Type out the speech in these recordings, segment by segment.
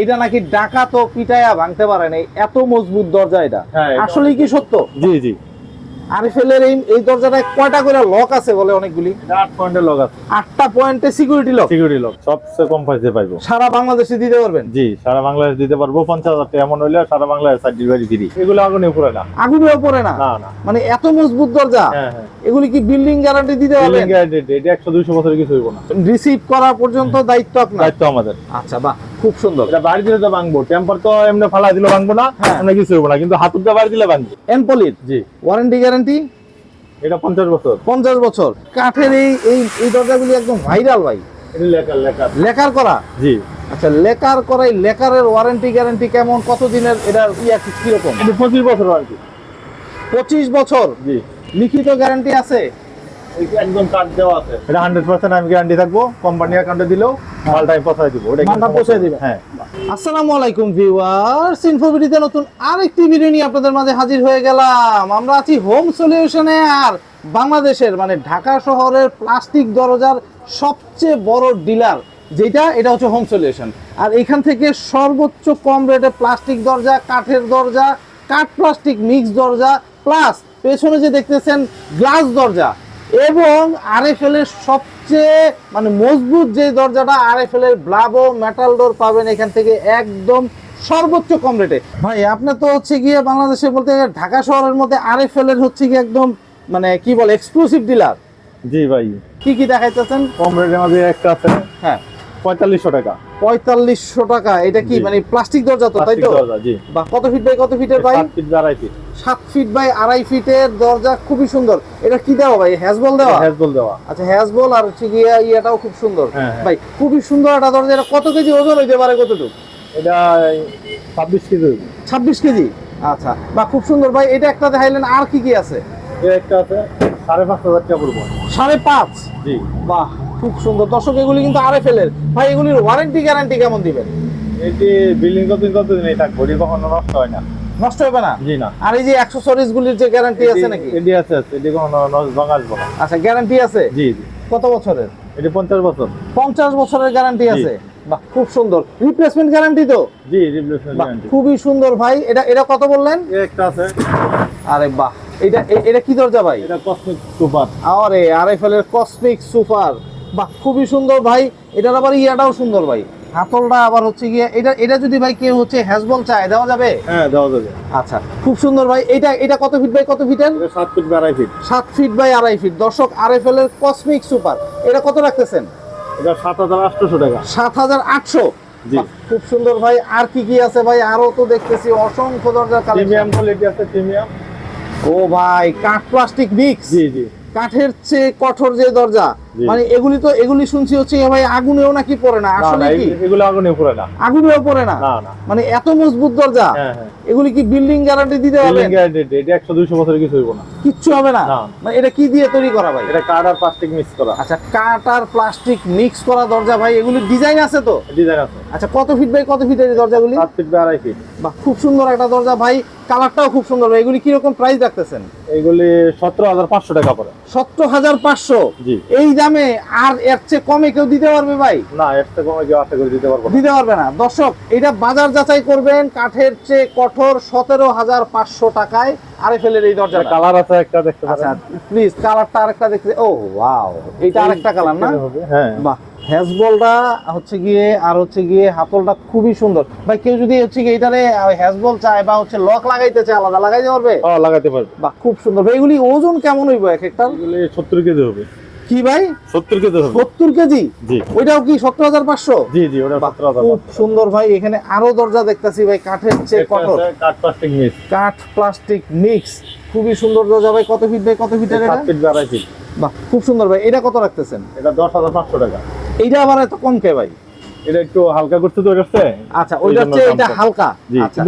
এটা নাকি ডাকা তো পিটায়া ভাঙতে পারে নাই। এত মজবুত দরজা এটা। হ্যাঁ, আসলেই কি সত্য? জি জি। এই এই দরজাটায় কয়টা করে লক আছে বলে অনেকগুলি? আট পয়েন্টের লক আছে। আটটা পয়েন্টে সিকিউরিটি লক সিকিউরিটি লক সবচেয়ে কম প্রাইসে পাইবো। সারা বাংলাদেশে দিতে পারবেন? জি সারা বাংলাদেশ দিতে পারব। পঞ্চাশ হাজার টাকা এমন হইলে সারা বাংলাদেশ সার ডেলিভারি ফ্রি এগুলো আগুনে উপরে না। আগুনেও পড়ে না? না মানে এত মজবুত দরজা? হ্যাঁ হ্যাঁ। এগুলি কি বিল্ডিং গ্যারান্টি দিতে পারবেন বিলিং গ্যারান্টি এটা একশো দুইশো বছর কিছু হইব না। রিসিভ করা পর্যন্ত দায়িত্ব আপনার? দায়িত্ব আমাদের। আচ্ছা বাহ। খুব সুন্দর। এটা বাড়ি দিলে তো ভাঙবো। টেম্পার তো এমনি ফালা দিলে ভাঙবো না হ্যাঁ। এমনি কিছু হইব না। কিন্তু হাতুরটা বাড়ি দিলে ভাঙবো। এনপলিট জি। Warranty guarantee? এটা পঞ্চাশ বছর। পঞ্চাশ বছর। কাঠের এই এই এই দরজাগুলি একদম ভাইরাল ভাই। এটা লেখার লেখার লেকার করা? জি। আচ্ছা লেকার করাই লেকারের ওয়ারেন্টি গ্যারান্টি কেমন? কত দিনের এটা ইয়া কি- কীরকম? এটা পঁচিশ বছর কি পঁচিশ বছর? জি। লিখিত গ্যারান্টি আছে? একদম কার্ড দেওয়া আছে। এটা হান্ড্রেড পার্সেন্ট আমি গ্যারান্টি থাকব। কোম্পানি অ্যাকাউন্টে দিলেও মাল টাইম পৌঁছায় দিব। ওটা মালটা পৌঁছায় দিবে। হ্যাঁ। আসসালামু আলাইকুম ভিউয়ার্স ইনফোভিডিতে নতুন আরেকটি ভিডিও নিয়ে আপনাদের মাঝে হাজির হয়ে গেলাম। আমরা আছি হোম সলিউশনে আর বাংলাদেশের মানে ঢাকা শহরের প্লাস্টিক দরজার সবচেয়ে বড় ডিলার যেটা এটা হচ্ছে হোম সলিউশন আর এখান থেকে সর্বোচ্চ কম রেটে প্লাস্টিক দরজা কাঠের দরজা কাঠ প্লাস্টিক মিক্স দরজা প্লাস পেছনে যে দেখতেছেন গ্লাস দরজা। এবং আরএফএল এর সবচেয়ে মানে মজবুত যে দরজাটা আরএফএল এর ব্লাবো মেটাল ডোর পাবেন এখান থেকে একদম সর্বোচ্চ কম রেটে ভাই আপনার তো হচ্ছে গিয়ে বাংলাদেশে বলতে ঢাকা শহরের মধ্যে আরএফএল এর হচ্ছে গিয়ে একদম মানে কি বলে এক্সক্লুসিভ ডিলার জি ভাই। কি কি দেখাইতেছেন? কম রেটের মধ্যে একটা আছে। হ্যাঁ। পঁয়তাল্লিশশো টাকা। পঁয়তাল্লিশশো টাকা। এটা কি? মানে প্লাস্টিক দরজা তো তাই তো? বা কত ফিট বাই কত ফিটের ফিট আড়াই ফিট সাত ফিট বাই আড়াই ফিটের দরজা খুবই সুন্দর। এটা কি দেওয়া ভাই? হ্যাজবল দেওয়া? হ্যাজবল দেওয়া। আচ্ছা হ্যাজবল আর হচ্ছে গিয়ে ইয়েটাও খুব সুন্দর। হ্যাঁ, হ্যাঁ। ভাই খুবই সুন্দর একটা দরজা। এটা কত কেজি ওজন হইতে পারে কতটুকু? এটা ছাব্বিশ কেজি ছাব্বিশ কেজি? আচ্ছা বা খুব সুন্দর। ভাই এটা একটা দেখাইলেন আর কি কি আছে? একটা আছে সাড়ে পাঁচ হাজার টাকা পড়ব। সাড়ে পাঁচ? জি। বাহ খুব সুন্দর। দর্শক এগুলি কিন্তু আরে ফেলের ভাই এগুলির ওয়ারেন্টি গ্যারান্টি কেমন দিবেন? এটি বিল্ডিং কতদিন কতদিন এই থাকব কখনো নষ্ট হয় না। নষ্ট হবে না? জি না। আর এই যে অ্যাক্সেসরিজ গুলির যে গ্যারান্টি আছে নাকি? এটি আছে আছে। এটি কখনো নষ্ট আসব না। আচ্ছা গ্যারান্টি আছে? জি জি। কত বছরের? এটি পঞ্চাশ বছর। পঞ্চাশ বছরের গ্যারান্টি আছে? বাহ খুব সুন্দর। রিপ্লেসমেন্ট গ্যারান্টি তো? জি রিপ্লেসমেন্ট গ্যারান্টি খুবই সুন্দর ভাই। এটা এটা কত বললেন? একটা আছে। আরে বাহ। এটা এটা কি দরজা ভাই? এটা কসমিক সুপার আরে আরএফএল এর কসমিক সুপার বাহ খুবই সুন্দর ভাই। এটার আবার ইয়াটাও সুন্দর ভাই। হাতলটা আবার হচ্ছে গিয়ে এটা এটা যদি ভাই কেউ হচ্ছে হ্যাজবল চায় দেওয়া যাবে? হ্যাঁ দেওয়া যাবে। আচ্ছা খুব সুন্দর ভাই। এটা এটা কত ফিট বাই কত ফিটের সাত ফিট বাই আড়াই ফিট সাত ফিট বাই আড়াই ফিট দর্শক আরএফএল এর কসমিক সুপার এটা কত রাখতেছেন? এটা সাত হাজার আটশোশো টাকা। সাত হাজার আটশো? জি। খুব সুন্দর ভাই। আর কি কি আছে ভাই? আরও তো দেখতেছি। অসংখ্য দরজা প্রিমিয়াম কোয়ালিটি আছে প্রিমিয়াম। ও ভাই কাঠ প্লাস্টিক মিক্স জি জি। কাঠের চেয়ে কঠোর যে দরজা। মানে এগুলি তো এগুলি শুনছি হচ্ছে ভাই আগুনেও নাকি পড়ে না। আসলে কি? এগুলো- এগুলো আগুনে উপরে না। আগুনেও পড়ে না? মানে এত মজবুত দরজা? হ্যাঁ হ্যাঁ। এগুলি কি বিল্ডিং গ্যারান্টি দিতে হবে? বিল্ডিং গ্যারান্টি এটা একশো দুইশো বছরের কিছু হইব না। কিচ্ছু হবে না। মানে এটা কি দিয়ে তৈরি করা ভাই? এটা কাঠ আর প্লাস্টিক মিক্স করা। আচ্ছা কাঠ আর প্লাস্টিক মিক্স করা দরজা ভাই এগুলি ডিজাইন আছে তো? ডিজাইন আছে। আচ্ছা কত ফিট বাই কত ফিটের এই দরজাগুলি? সাত ফিট বা আড়াই ফিট বাহ খুব সুন্দর একটা দরজা ভাই। কালারটাও খুব সুন্দর ভাই। এগুলি কীরকম প্রাইস রাখতেছেন? হাজার পাঁচশো টাকা পড়ে। সত্তর হাজার পাঁচশো? জি। এই দামে আর এর চেয়ে কমে কেউ দিতে পারবে ভাই? না এর থেকে কমে কেউ আশা করে দিতে পারব দিতে পারবে না। দর্শক এটা বাজার যাচাই করবেন কাঠের চেয়ে কঠোর সতেরো হাজার পাঁচশো টাকায় আরে ফেলের এই দরজা কালার আছে একটা দেখতে আচ্ছা প্লিজ কালারটা আরেকটা দেখতে ও ওয়াও এইটা আরেকটা কালার না? হ্যাঁ। বাহ হ্যাজবলটা হচ্ছে গিয়ে আর হচ্ছে গিয়ে হাতলটা খুবই সুন্দর। ভাই কেউ যদি হচ্ছে গিয়ে এটারে হ্যাজবল চায় বা হচ্ছে লক লাগাইতে চায় আলাদা লাগাইতে পারবে? ও লাগাতে পারবে। বাহ খুব সুন্দর। এগুলি ওজন কেমন হইব এক একটা এগুলি সত্তর কেজি হবে। কি ভাই? সত্তর কেজি হবে। সত্তর কেজি? জি। ওইটাও কি সত্তর হাজার পাঁচশো? জি জি ওটা বাহ, সত্তর হাজার খুব সুন্দর ভাই এখানে আরও দরজা দেখতাছি ভাই কাঠের চেয়ে কঠোর। কাঠ প্লাস্টিক মিক্স কাঠ প্লাস্টিক মিক্স খুবই সুন্দর দরজা ভাই কত ফিট ভাই কত ফিটের এটা? সাত ফিট বা আড়াই ফিট বাহ খুব সুন্দর ভাই এটা কত রাখতেছেন? এটা দশ হাজার পাঁচশো টাকা। এইটা আবার এত কম কে ভাই? এটা একটু হালকা করতে তো এটা আচ্ছা ওইটা হচ্ছে এটা হালকা? আচ্ছা।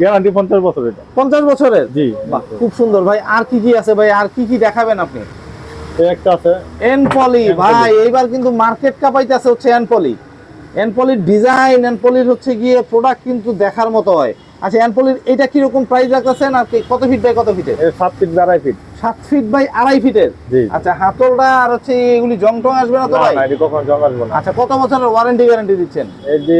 গ্যারান্টি পঞ্চাশ বছর এটা। পঞ্চাশ বছরের? জি। বাহ খুব সুন্দর ভাই আর কি কি আছে ভাই আর কি কি দেখাবেন আপনি? এই একটা আছে। এনপলি ভাই এইবার কিন্তু মার্কেট কাপাইতেছে হচ্ছে এনপলি এনপলির ডিজাইন এনপলির হচ্ছে গিয়ে প্রোডাক্ট কিন্তু দেখার মতো হয়। আচ্ছা এনপলির এটা কীরকম প্রাইস রাখতেছেন আর কি- কত ফিট বাই কত ফিটে সাত ফিট বা ফিট সাত ফিট বাই আড়াই ফিটের আচ্ছা হাতলটা আর হচ্ছে এগুলি জং টং আসবে না তো ভাই? কখনো জং আসবে না। আচ্ছা কত বছরের ওয়ারেন্টি গ্যারান্টি দিচ্ছেন? এই যে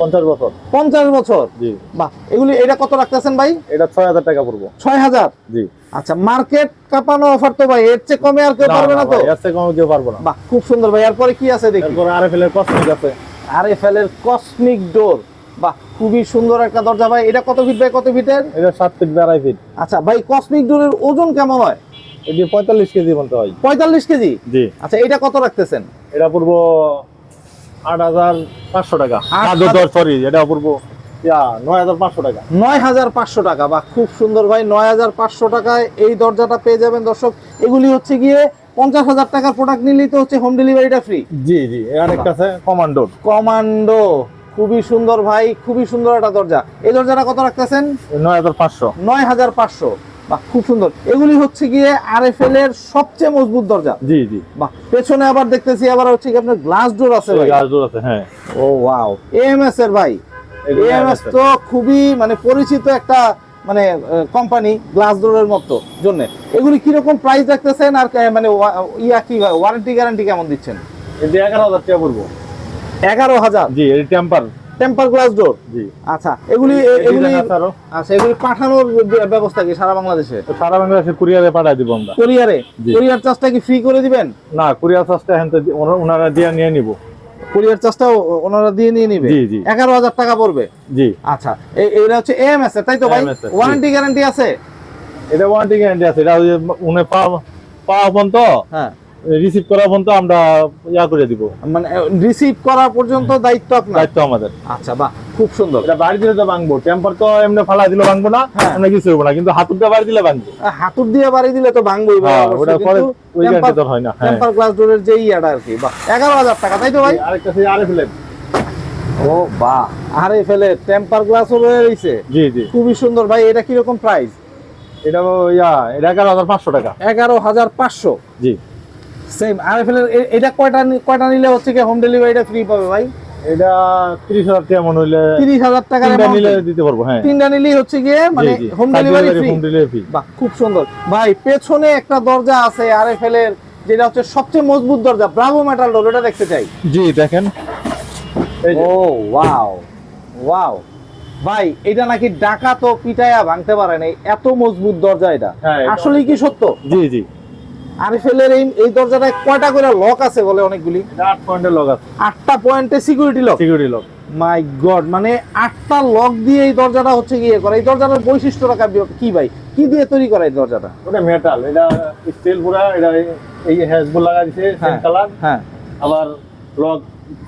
পঞ্চাশ বছর। পঞ্চাশ বছর? জি। বাহ এগুলি এটা কত রাখতেছেন ভাই? এটা ছয় হাজার টাকা পড়ব। ছয় হাজার? জি। আচ্ছা মার্কেট কাপানো অফার তো ভাই এর চেয়ে কমে আর কেউ পারবে না তো? এর থেকে কমে কেউ পারব না। বাহ খুব সুন্দর ভাই এরপরে কি আছে দেখি? এরপরে আর এফ এল এর কসমিক আছে। আর এফ এল এর কসমিক ডোর বাহ খুবই সুন্দর একটা দরজা। ভাই এটা কত ফিট বাই কত ফিটের এটা সাত ফিট বাই আড়াই ফিট আচ্ছা ভাই কসমিক ডোরের ওজন কেমন হয়? এটি পঁয়তাল্লিশ কেজি মতো হয়। পঁয়তাল্লিশ কেজি? জি। আচ্ছা এটা কত রাখতেছেন? এটা পড়ব আট হাজার পাঁচশো টাকা। সরি এটা পড়ব ইয়া নয় হাজার পাঁচশো টাকা। নয় হাজার পাঁচশো টাকা। বা খুব সুন্দর ভাই নয় হাজার পাঁচশো টাকায় এই দরজাটা পেয়ে যাবেন দর্শক। এগুলি হচ্ছে গিয়ে পঞ্চাশ হাজার টাকার প্রোডাক্ট নিলেই তো হচ্ছে হোম ডেলিভারিটা ফ্রি জি জি আরেকটা আছে কমান্ডোর কমান্ডো খুবই সুন্দর ভাই খুবই সুন্দর একটা দরজা। এই দরজাটা কত রাখতেছেন? নয় হাজার পাঁচশো। নয় হাজার পাঁচশো। বা খুব সুন্দর। এগুলি হচ্ছে গিয়ে আর এফ এল এর সবচেয়ে মজবুত দরজা। জি জি। বা পেছনে আবার দেখতেছি আবার হচ্ছে কি আপনার গ্লাস ডোর আছে ভাই। আছে হ্যাঁ। ও ওয়াও এএমএস এর ভাই। এএমএস তো খুবই মানে পরিচিত একটা মানে কোম্পানি গ্লাস ডোরের মতো জন্য। এগুলি কীরকম প্রাইস রাখতেছেন আর মানে ইয়া কি ওয়ারেন্টি গ্যারান্টি কেমন দিচ্ছেন? এগারো হাজার টাকা পড়ব। এগারো হাজার। জি টেম্পার। Temper glass door. জি। আচ্ছা এগুলি এগুলি আচ্ছা এগুলি পাঠানোর ব্যবস্থা কি সারা বাংলাদেশে? সারা বাংলাদেশে কুরিয়ারে পাঠাই দিব আমরা। কোরিয়ারে? জি। কোরিয়ার চার্জটা কি ফ্রি করে দিবেন? না কুরিয়ার চার্জটা এখন তো ওনারা দিয়ে নিয়ে নিব। কোরিয়ার চার্জটাও ওনারা দিয়ে নিয়ে নিবে? জি, জি। এগারো হাজার টাকা পড়বে? জি। আচ্ছা এই- হচ্ছে এএমএস এর তাই তো ভাই। ওয়ারেন্টি গ্যারান্টি আছে? এটা ওয়ারেন্টি গ্যারান্টি আছে এটা উনি পাওয়া পাওয়া পর্যন্ত হ্যাঁ। রিসিভ করা পর্যন্ত আমরা ইয়া করে দিব। মানে রিসিভ করা পর্যন্ত দায়িত্ব আপনার? দায়িত্ব আমাদের। আচ্ছা বাহ খুব সুন্দর। এটা বাড়ি দিলে তো ভাঙবো টেম্পার তো এমনি ফালা দিলে ভাঙবো না হ্যাঁ। আমরা কিছু হব না কিন্তু হাতুরটা বাড়ি দিলে ভাঙবো। হাতুর দিয়ে বাড়ি দিলে তো ভাঙবই হ্যাঁ, ওটা পরে ওই গ্যারান্টি হয় না হ্যাঁ। টেম্পার গ্লাস ডোরের যে ইয়াটা আর কি বাহ এগারো হাজার টাকা তাই তো ভাই? আরেকটা সেই আরে ফেলে। ও বাহ আরে ফেলে টেম্পার গ্লাসও রয়ে রয়েছে জি জি। খুবই সুন্দর ভাই এটা কীরকম প্রাইস এটা ইয়া এটা এগারো হাজার পাঁচশো টাকা। এগারো হাজার পাঁচশো। জি। সেম এটা কয়টা কয়টা নিলে হচ্ছে কি হোম ডেলিভারিটা ফ্রি পাবে ভাই? এটা তিরিশ হাজার টাকা মনে হইলে তিরিশ হাজার তিনটা নিলে দিতে পারব হ্যাঁ। তিনটা নিলেই হচ্ছে গিয়ে মানে home delivery free home delivery free বাহ খুব সুন্দর। ভাই পেছনে একটা দরজা আছে আর এর যেটা হচ্ছে সবচেয়ে মজবুত দরজা ব্রাভো মেটাল ডোর ওটা দেখতে চাই। জি দেখেন। ও ওয়াও ওয়াও ভাই এটা নাকি ডাকা তো পিটায়া ভাঙতে পারে এত মজবুত দরজা এটা। আসলে কি সত্য? জি জি। আরএফএল এই এই দরজাটায় কয়টা করে লক আছে বলে অনেকগুলি? আট পয়েন্টের লক আছে। আটটা পয়েন্টে security lock security lock my god মানে আটটা লক দিয়ে এই দরজাটা হচ্ছে গিয়ে করে? এই দরজাটার বৈশিষ্ট্যটা কাবি- কি ভাই? কি দিয়ে তৈরি করা এই দরজাটা? ওটা মেটাল এটা স্টিল পুরা এটা এই হ্যাজবল লাগা দিছে সেম হ্যাঁ। কালার হ্যাঁ। আবার লক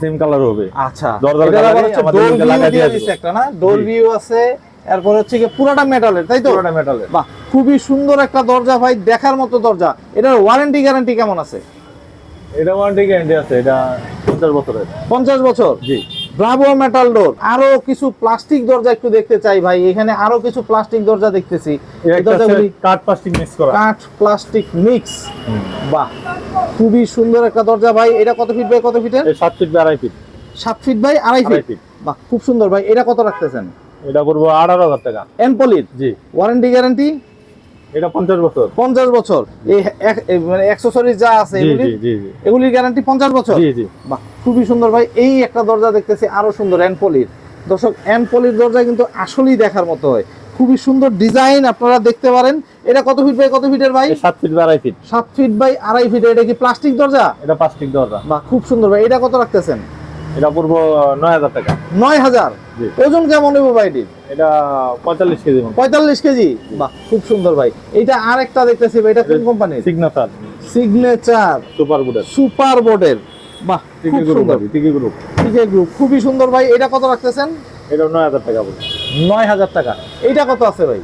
সেম কালার হবে। আচ্ছা। দরজার এটার আবার হচ্ছে ডোর ভিউ দিয়ে দিছে একটা না? ডোর ভিউ আছে এরপর হচ্ছে গিয়ে পুরাটা মেটালের তাই তো? পুরোটা মেটালের বাহ খুবই সুন্দর একটা দরজা ভাই দেখার মতো দরজা। এটার ওয়ারেন্টি গ্যারান্টি কেমন আছে? এটা ওয়ারেন্টি গ্যারান্টি আছে এটা পঞ্চাশ বছরের। পঞ্চাশ বছর? জি। ব্রাভো মেটাল ডোর আরও কিছু প্লাস্টিক দরজা একটু দেখতে চাই ভাই এখানে আরও কিছু প্লাস্টিক দরজা দেখতেছি। কাঠ প্লাস্টিক মিক্স করা। কাঠ প্লাস্টিক মিক্স বাহ খুবই সুন্দর একটা দরজা ভাই। এটা কত ফিট বাই কত ফিটের এই সাত ফিট বাই আড়াই ফিট সাত ফিট বাই আড়াই ফিট বাহ খুব সুন্দর ভাই। এটা কত রাখতেছেন? এটা করব আঠারো হাজার টাকা। এনপলির জি। Warranty guarantee? এটা পঞ্চাশ বছর। পঞ্চাশ বছর। এই মানে অ্যাক্সেসরিজ যা আছে জি এগুলি? জি জি জি। এগুলির গ্যারান্টি পঞ্চাশ বছর? জি জি। বাহ খুবই সুন্দর ভাই। এই একটা দরজা দেখতেছি আরও সুন্দর এনপলির দর্শক এনপলির দরজা কিন্তু আসলেই দেখার মতো হয়। খুবই সুন্দর ডিজাইন আপনারা দেখতে পারেন। এটা কত ফিট বাই কত ফিটের ভাই? সাত ফিট বাই আড়াই ফিট সাত ফিট বাই আড়াই ফিট এটা কি প্লাস্টিক দরজা? এটা প্লাস্টিক দরজা। বা খুব সুন্দর ভাই। এটা কত রাখতেছেন? এটা পড়ব নয় হাজার টাকা। নয় হাজার। ওজন কেমন নেব ভাইটির এটা পঁয়তাল্লিশ কেজি পঁয়তাল্লিশ কেজি? বাহ খুব সুন্দর ভাই। এটা আর একটা দেখতেছি এটা কোন কোম্পানির? সিগনেচার সিগনেচার সুপার বুডের সুপার বোর্ডের বাহ টিকি গ্রুপ টিকি গ্রুপ টিকে গ্রুপ খুবই সুন্দর ভাই। এটা কত রাখতেছেন? এটা নয় হাজার টাকা পড়বে নয় হাজার টাকা। এইটা কত আছে ভাই?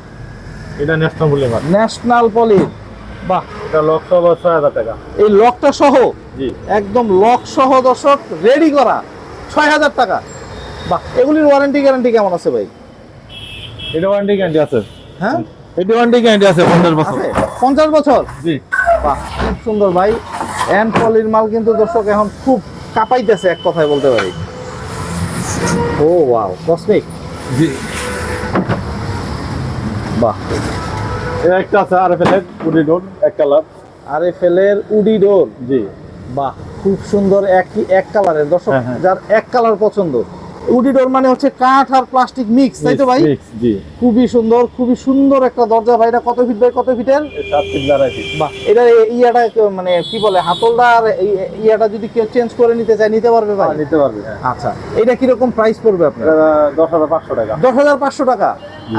এটা ন্যাশনাল বলে মাছ ন্যাশনাল পলির বাহ। এটা লক সহ ছয় হাজার টাকা। এই লকটা সহ? জি। একদম লক সহ দর্শক রেডি করা। ছয় হাজার টাকা। বাহ এগুলির ওয়ারেন্টি গ্যারান্টি কেমন আছে ভাই? এটা ওয়ারেন্টি গ্যারান্টি আছে। হ্যাঁ? এটা ওয়ারেন্টি গ্যারান্টি আছে পঞ্চাশ বছর। পঞ্চাশ বছর? জি। বাহ খুব সুন্দর ভাই। এন পলির মাল কিন্তু দর্শক এখন খুব কাঁপাইতেছে এক কথায় বলতে পারি। ও ওয়াও কসমিক জি। বাহ। একটা আছে আর ফেলে কুড়ি ডোর এক কালার। আর ফেলের উডি ডোর। জি। বাহ খুব সুন্দর একই এক কালারের দর্শক হ্যাঁ, হ্যাঁ। যার এক কালার পছন্দ উডি ডোর মানে হচ্ছে কাঠ আর প্লাস্টিক মিক্স তাই তো ভাই? খুবই সুন্দর খুবই সুন্দর একটা দরজা ভাই এটা কত ফিট বাই কত ফিটের বাহ এটা ইয়াটা মানে কি বলে হাতলটা আর ইয়াটা যদি কেউ চেঞ্জ করে নিতে চায় নিতে পারবে ভাই? নিতে পারবে হ্যাঁ। আচ্ছা এটা কীরকম প্রাইস পড়বে আপনার? দশ হাজার পাঁচশো টাকা। দশ হাজার পাঁচশো টাকা?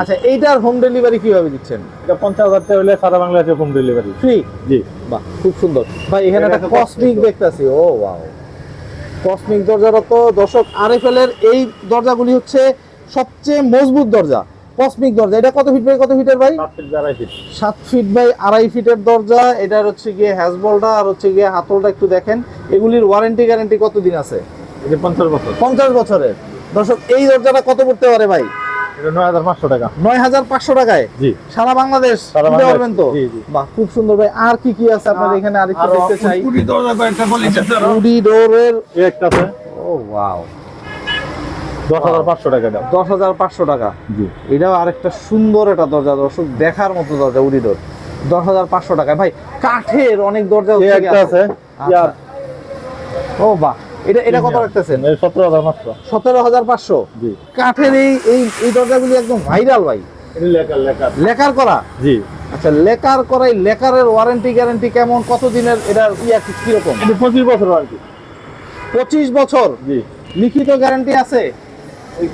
আচ্ছা এইটার হোম ডেলিভারি কীভাবে দিচ্ছেন? এটা পঞ্চাশ হাজার টাকা হলে সারা বাংলাদেশে হোম ডেলিভারি ফ্রি জি। বাহ খুব সুন্দর। ভাই এখানে একটা কসমিক দেখতেছি। ও ওয়াও কসমিক দরজারত দর্শক আরএফএলের এই দরজাগুলি হচ্ছে সবচেয়ে মজবুত দরজা। কসমিক দরজা এটা কত ফিট বাই কত ফিটের ভাই? সাত ফিট দাঁড়াই সাত ফিট বাই আড়াই ফিটের দরজা এটার হচ্ছে গিয়ে হ্যাসবলটা আর হচ্ছে গিয়ে হাতলটা একটু দেখেন। এগুলির ওয়ারেন্টি গ্যারেন্টি কতদিন আছে? পঞ্চাশ বছর। পঞ্চাশ বছরের। দর্শক এই দরজাটা কত পড়তে পারে ভাই? এটা নয় হাজার পাঁচশো টাকা। নয় হাজার পাঁচশো টাকায়? জি। সারা বাংলাদেশ সারা দিতে বাংলাদেশ, পারবেন তো? জি, জি। বাহ খুব সুন্দর ভাই। আর কি কি আছে আপনার এখানে? আরেকটু আরও দেখতে চাই। কুড়ি দরজা কয়েকটা বলেছে উডি ডোরের একটা আছে। ও ওয়াও দশ হাজার পাঁচশো টাকা দাম দশ হাজার পাঁচশো টাকা। জি। এটাও আরেকটা সুন্দর একটা দরজা দর্শক দেখার মতো দরজা উডি ডোর দশ হাজার পাঁচশো টাকায়। ভাই কাঠের অনেক দরজা আছে। আচ্ছা। ও বাহ। এটা এটা কত রাখতেছেন? সতেরো হাজার পাঁচশো। সতেরো হাজার পাঁচশো? জি। কাঠের এই এই এই দরজাগুলি একদম ভাইরাল ভাই। লেকার করা? জি। আচ্ছা লেকার করাই লেকারের ওয়ারেন্টি গ্যারান্টি কেমন? কতদিনের এটার ইয়া কি- কীরকম? পঁচিশ বছর আর কি পঁচিশ বছর? জি। লিখিত গ্যারান্টি আছে?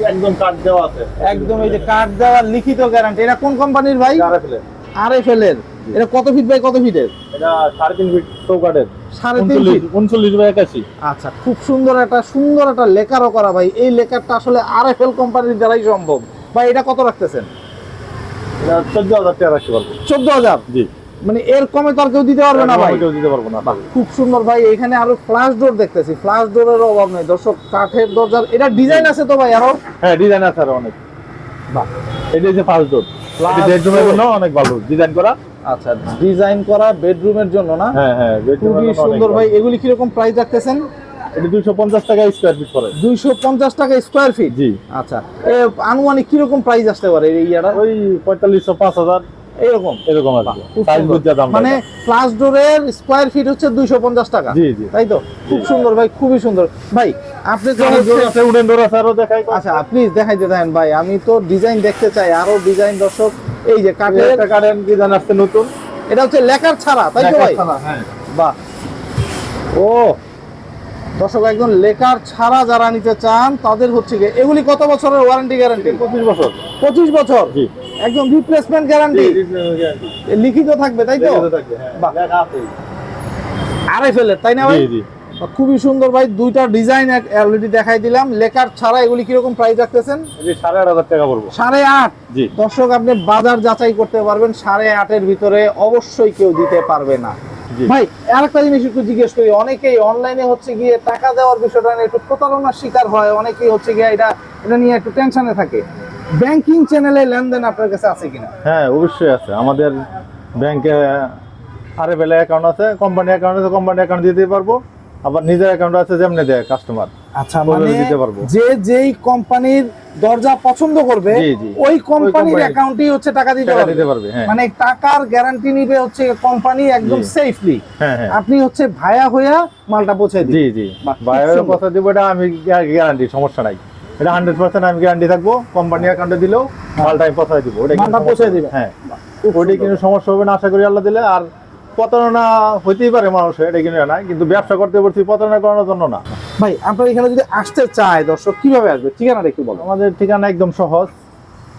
একদম কাঠ দেওয়া আছে। একদম এই যে কার্ড দেওয়া লিখিত গ্যারান্টি এটা কোন কোম্পানির ভাই? আরএফএল এর এটা কত ফিট বাই কত ফিটের এটা সাড়ে তিন ফিট চৌকাঠের। সাড়ে তিন উনচল্লিশ ফিট উনচল্লিশ বাই একাশি। আচ্ছা খুব সুন্দর একটা সুন্দর একটা লেকারও করা ভাই। এই লেকারটা আসলে আরএফএল কোম্পানির দ্বারাই সম্ভব। ভাই এটা কত রাখতেছেন? এটা হাজার টাকা রাখতে পারব। চোদ্দ হাজার? জি। মানে এর কমে তো আর কেউ দিতে পারবে না ভাই। কেউ দিতে পারব না খুব সুন্দর ভাই এখানে আরও ফ্লাশ ডোর দেখতেছি। ফ্লাশ ডোরের অভাব নেই। দর্শক কাঠের দরজার এটা ডিজাইন আছে তো ভাই আরও? হ্যাঁ ডিজাইন আছে আরও অনেক। বাহ এটা হচ্ছে ফার্স্ট ডোর বেডরুমের জন্য অনেক ভালো ডিজাইন করা। আচ্ছা ডিজাইন করা বেডরুমের জন্য না? হ্যাঁ হ্যাঁ খুবই সুন্দর ভাই এগুলি কীরকম প্রাইস রাখতেছেন? এটা দুইশো পঞ্চাশ টাকা স্কোয়ার ফিট পড়ে। দুইশো পঞ্চাশ টাকা স্কোয়ার ফিট জি। আচ্ছা এ আনুমানিক কীরকম প্রাইস আসতে পারে এই ইয়াটা? ওই পঁয়তাল্লিশশো পাঁচ হাজার। এরকম। এরকম আর মানে ফ্লাশ ডোরের স্কোয়ার ফিট হচ্ছে দুইশো পঞ্চাশ টাকা। জি জি। তাই তো? খুব সুন্দর ভাই খুবই সুন্দর। ভাই আপনি উডেন ডোর আছে আরও দেখাই আচ্ছা প্লিজ দেখেন ভাই আমি তো ডিজাইন দেখতে চাই আরও ডিজাইন দর্শক। এই যে কাঠের একটা ডিজাইন আসছে নতুন। এটা হচ্ছে লেকার ছাড়া তাই তো ভাই? হ্যাঁ। বাহ। ও দর্শক একদম লেকার ছাড়া যারা নিতে চান তাদের হচ্ছে গিয়ে এগুলি কত বছরের ওয়ারেন্টি গ্যারান্টি পঁচিশ বছর। পঁচিশ বছর? একদম রিপ্লেসমেন্ট গ্যারান্টি লিখিত থাকবে তাই তো। বাহ। আড়াই ফেলে তাই না ভাই? খুবই সুন্দর ভাই দুইটা ডিজাইন অলরেডি দেখাই দিলাম। লেকার ছাড়া এগুলি কীরকম প্রাইস রাখতেছেন? সাড়ে আট হাজার টাকা পড়ব। সাড়ে আট? জি। দর্শক আপনি বাজার যাচাই করতে পারবেন সাড়ে আটের ভিতরে অবশ্যই কেউ দিতে পারবে না। ভাই আরেকটা জিনিস একটু জিজ্ঞেস করি। অনেকেই অনলাইনে হচ্ছে গিয়ে টাকা দেওয়ার বিষয়টা একটু প্রতারণার শিকার হয়। অনেকেই হচ্ছে গিয়ে এটা এটা নিয়ে একটু টেনশনে থাকে। ব্যাংকিং চ্যানেলে লেনদেন আপনার কাছে আছে কিনা? হ্যাঁ অবশ্যই আছে। আমাদের ব্যাংকে আরে বেলা অ্যাকাউন্ট আছে কোম্পানি অ্যাকাউন্ট আছে কোম্পানি অ্যাকাউন্ট দিতে পারব। আবার নিজের অ্যাকাউন্ট আছে যেমনি দেয় কাস্টমার আচ্ছা মানে দিতে পারব। যে যেই কোম্পানির দরজা পছন্দ করবে। ওই কোম্পানির অ্যাকাউন্টই হচ্ছে টাকা দিতে পারবে। হ্যাঁ। মানে টাকার গ্যারান্টি নিবে হচ্ছে কোম্পানি একদম সেফলি হ্যাঁ হ্যাঁ। আপনি হচ্ছে ভায়া হইয়া মালটা পৌঁছে দিন জি জি। কথা দিব এটা আমি গ্যারান্টি সমস্যা নাই। এটা হান্ড্রেড পার্সেন্ট আমি গ্যারান্টি থাকব কোম্পানি অ্যাকাউন্টে দিলেও মালটা আমি পৌঁছাই দিব ওটা পৌঁছে দিবে। হ্যাঁ। ওইটা কিন্তু সমস্যা হবে না আশা করি আল্লাহ দিলে। আর প্রতারণা হইতেই পারে মানুষের এটা কিন্তু না কিন্তু ব্যবসা করতে পারছি প্রতারণা করানোর জন্য না। ভাই আপনার এখানে যদি আসতে চায় দর্শক কীভাবে আসবে? ঠিকানাটা একটু বলো আমাদের ঠিকানা একদম সহজ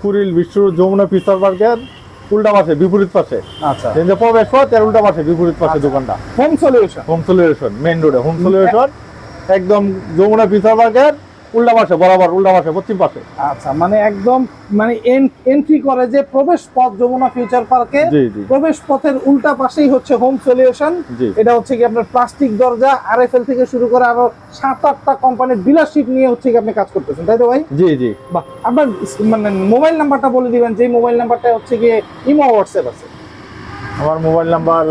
কুড়িল বিশ্ব যমুনা পিস্তল পার্কের উল্টা পাশে বিপরীত পাশে। আচ্ছা। যে প্রবেশ পথ এর উল্টা পাশে বিপরীত পাশে দোকানটা। Home solution home solution main রোডে হোম সলিউশন একদম যমুনা পিস্তল পার্কের উল্টা পাশে বরাবর উল্টা পাশে পশ্চিম পাশে। আচ্ছা মানে একদম মানে এন্ট্রি করে যে প্রবেশ পথ যমুনা ফিউচার পার্কে প্রবেশ পথের উল্টা পাশেই হচ্ছে হোম সলিউশন এটা হচ্ছে কি আপনার প্লাস্টিক দরজা আরএফএল থেকে শুরু করে আরও সাত আটটা কোম্পানির ডিলারশিপ নিয়ে হচ্ছে কি আপনি কাজ করতেছেন তাই তো ভাই? জি জি। বাহ আপনার মানে মোবাইল নাম্বারটা বলে দিবেন যে মোবাইল নাম্বারটা হচ্ছে গিয়ে ইমো হোয়াটসঅ্যাপ আছে। আমার mobile number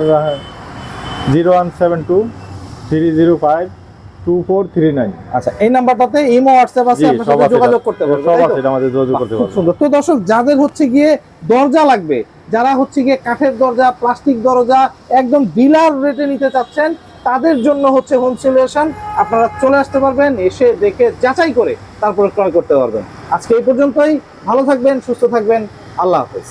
zero one seven two three zero five আচ্ছা এই নাম্বারটাতে ইমো হোয়াটসঅ্যাপ আছে আপনার যোগাযোগ করতে পারবেন সব আছে আমাদের যোগাযোগ করতে খুব সুন্দর। তো দর্শক যাদের হচ্ছে গিয়ে দরজা লাগবে যারা হচ্ছে গিয়ে কাঠের দরজা প্লাস্টিক দরজা একদম ডিলার রেটে নিতে চাচ্ছেন তাদের জন্য হচ্ছে হোম সলিউশন আপনারা চলে আসতে পারবেন এসে দেখে যাচাই করে তারপরে ক্রয় করতে পারবেন। আজকে এই পর্যন্তই। ভালো থাকবেন সুস্থ থাকবেন। আল্লাহ হাফেজ।